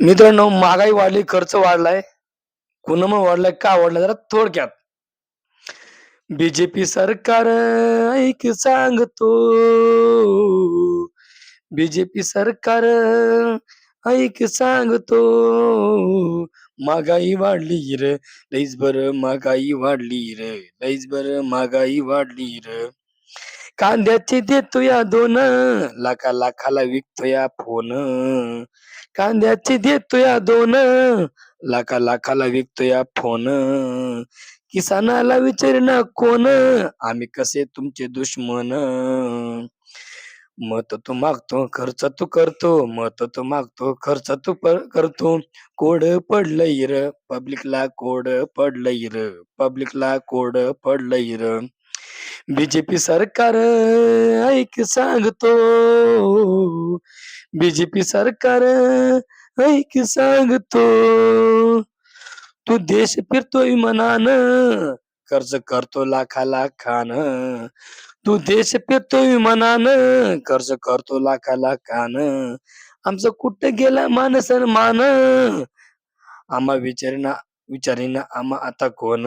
मित्रांनो महागाई वाढली खर्च वाढलाय. कुणम वाढलाय. का वाढलाय जरा थोडक्यात. बीजेपी सरकार ऐक सांगतो. बीजेपी सरकार ऐक सांगतो. महागाई वाढली र. लईच बर महागाई वाढली र. लईच बर महागाई वाढली र. कांद्याचे देतो या दोन. लाखा लाखाला विकतो या फोन. कांद्याचे देतो या दोन. लाखा लाखाला विकतो या फोन. किसानाला विचारणा कोण? आम्ही कसे तुमचे दुश्मन? मत तू मागतो खर्च तू करतो. मत तू मागतो खर्च तू करतो. कोड पडलंय र. पब्लिकला कोड पडलंय र. पब्लिकला कोड पडलंय र. बीजेपी सरकार ऐक सांगतो. बीजेपी सरकार ऐक सांगतो. तू देश फिरतोय मनान कर्ज करतो लाखा लाखान. तू देश फिरतोय मनान कर्ज करतो लाखा लाखान. आमचं कुठं गेला मान सन्मान? आम्हा विचारिना विचारिना आम्हा आता कोण?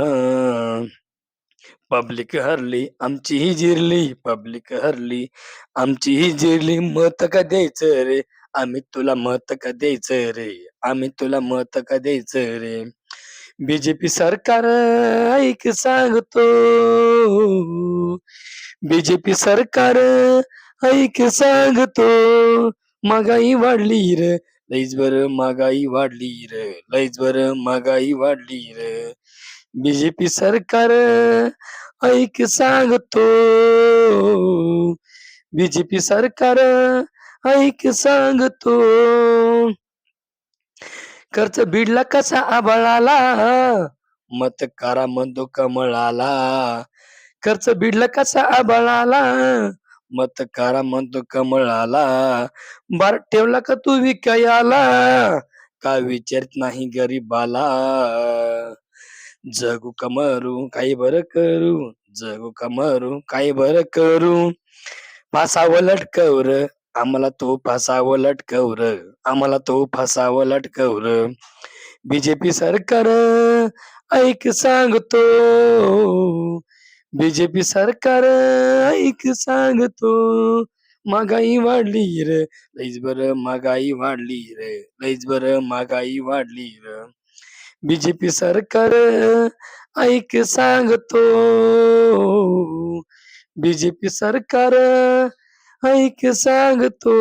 पब्लिक हरली आमचीही जिरली पब्लिक हरली आमचीही जिरली मत का द्यायचं रे? आम्ही तुला मत का द्यायचं रे? आम्ही तुला मत का द्यायचं रे? बीजेपी सरकार ऐक सांगतो. बीजेपी सरकार ऐक सांगतो. महागाई वाढली र. लईच बर महागाई वाढली र. लईच बर महागाई वाढली र. बीजेपी सरकार ऐक सांगतो. बीजेपी सरकार ऐक सांगतो. खर्च बिडला कसा आबळाला मत करा म्हणतो कमळाला. खर्च बिडला कसा आबळाला मत करा म्हणतो कमळाला. बार ठेवला का तू विकायला? का विचारत नाही गरीबाला? जगू कमरू काही बरं करू. जगू कमरू काही बरं करू. फासावं लटकवर आम्हाला तो फासावं लटकवर आम्हाला तो फासावं लटकवर. बीजेपी सरकार ऐक सांगतो. बीजेपी सरकार ऐक सांगतो. महागाई वाढली र लईच बर महागाई वाढली रे लईच बर महागाई वाढली र. बीजेपी सरकार ऐक सांगतो. बीजेपी सरकार ऐक सांगतो.